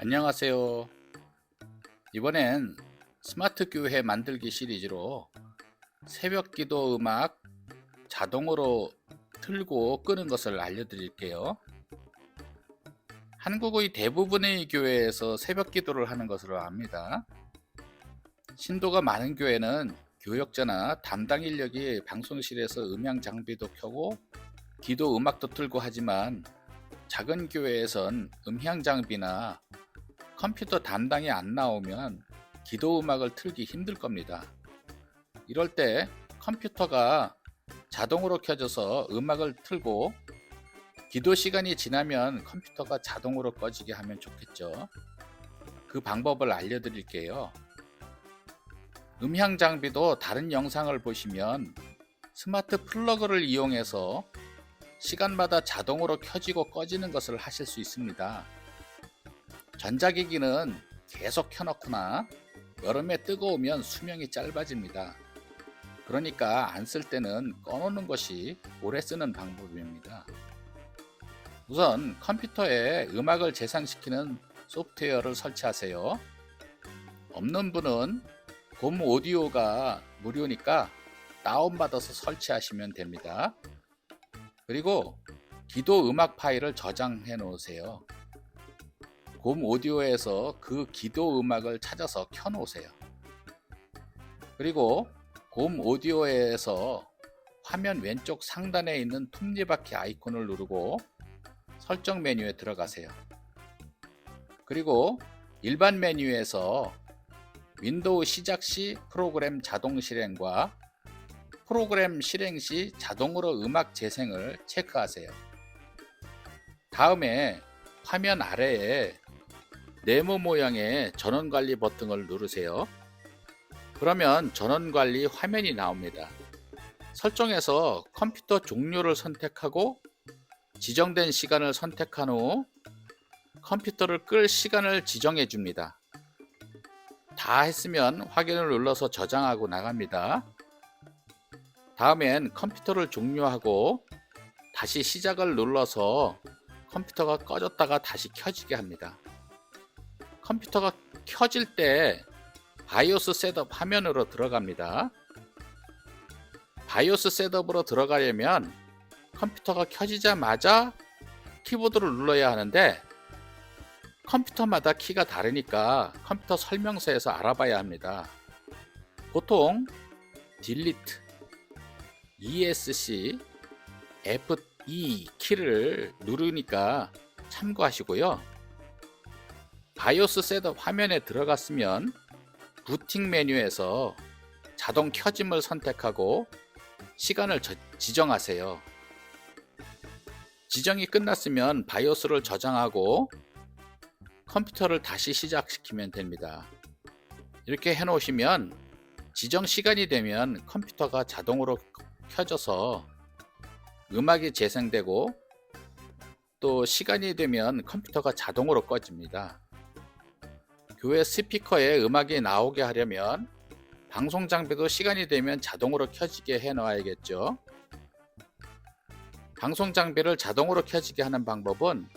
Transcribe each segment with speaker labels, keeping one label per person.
Speaker 1: 안녕하세요. 이번엔 스마트 교회 만들기 시리즈로 새벽 기도 음악 자동으로 틀고 끄는 것을 알려드릴게요. 한국의 대부분의 교회에서 새벽 기도를 하는 것으로 압니다. 신도가 많은 교회는 교역자나 담당 인력이 방송실에서 음향 장비도 켜고 기도 음악도 틀고 하지만 작은 교회에선 음향 장비나 컴퓨터 담당이 안 나오면 기도 음악을 틀기 힘들 겁니다. 이럴 때 컴퓨터가 자동으로 켜져서 음악을 틀고 기도 시간이 지나면 컴퓨터가 자동으로 꺼지게 하면 좋겠죠. 그 방법을 알려드릴게요. 음향 장비도 다른 영상을 보시면 스마트 플러그를 이용해서 시간마다 자동으로 켜지고 꺼지는 것을 하실 수 있습니다. 전자기기는 계속 켜놓거나 여름에 뜨거우면 수명이 짧아집니다. 그러니까 안 쓸 때는 꺼놓는 것이 오래 쓰는 방법입니다. 우선 컴퓨터에 음악을 재생시키는 소프트웨어를 설치하세요. 없는 분은 곰 오디오가 무료니까 다운받아서 설치하시면 됩니다. 그리고 기도 음악 파일을 저장해 놓으세요. 곰 오디오에서 그 기도 음악을 찾아서 켜 놓으세요. 그리고 곰 오디오에서 화면 왼쪽 상단에 있는 톱니바퀴 아이콘을 누르고 설정 메뉴에 들어가세요. 그리고 일반 메뉴에서 윈도우 시작 시 프로그램 자동 실행과 프로그램 실행 시 자동으로 음악 재생을 체크하세요. 다음에 화면 아래에 네모 모양의 전원 관리 버튼을 누르세요. 그러면 전원 관리 화면이 나옵니다. 설정에서 컴퓨터 종료를 선택하고 지정된 시간을 선택한 후 컴퓨터를 끌 시간을 지정해 줍니다. 다 했으면 확인을 눌러서 저장하고 나갑니다. 다음엔 컴퓨터를 종료하고 다시 시작을 눌러서 컴퓨터가 꺼졌다가 다시 켜지게 합니다. 컴퓨터가 켜질 때 바이오스 셋업 화면으로 들어갑니다. 바이오스 셋업으로 들어가려면 컴퓨터가 켜지자마자 키보드를 눌러야 하는데 컴퓨터마다 키가 다르니까 컴퓨터 설명서에서 알아봐야 합니다. 보통 delete, esc, F2 키를 누르니까 참고하시고요. 바이오스 셋업 화면에 들어갔으면 부팅 메뉴에서 자동 켜짐을 선택하고 시간을 저- 지정하세요. 지정이 끝났으면 바이오스를 저장하고 컴퓨터를 다시 시작시키면 됩니다. 이렇게 해 놓으시면 지정 시간이 되면 컴퓨터가 자동으로 켜져서 음악이 재생되고 또 시간이 되면 컴퓨터가 자동으로 꺼집니다. 교회 스피커에 음악이 나오게 하려면 방송 장비도 시간이 되면 자동으로 켜지게 해 놔야겠죠. 방송 장비를 자동으로 켜지게 하는 방법은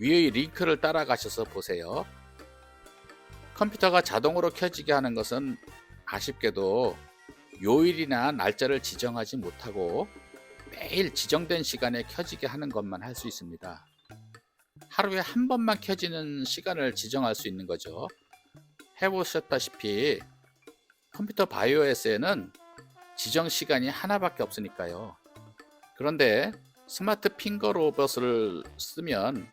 Speaker 1: 위의 링크를 따라가셔서 보세요. 컴퓨터가 자동으로 켜지게 하는 것은 아쉽게도 요일이나 날짜를 지정하지 못하고 매일 지정된 시간에 켜지게 하는 것만 할 수 있습니다. 하루에 한 번만 켜지는 시간을 지정할 수 있는 거죠. 해보셨다시피 컴퓨터 바이오S에는 지정 시간이 하나밖에 없으니까요. 그런데 스마트 핑거 로봇을 쓰면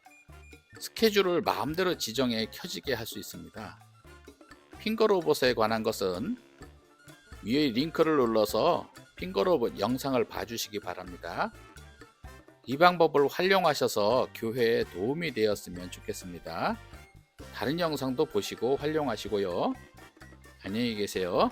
Speaker 1: 스케줄을 마음대로 지정해 켜지게 할 수 있습니다. 핑거 로봇에 관한 것은 위에 링크를 눌러서 핑거 로봇 영상을 봐주시기 바랍니다. 이 방법을 활용하셔서 교회에 도움이 되었으면 좋겠습니다. 다른 영상도 보시고 활용하시고요. 안녕히 계세요.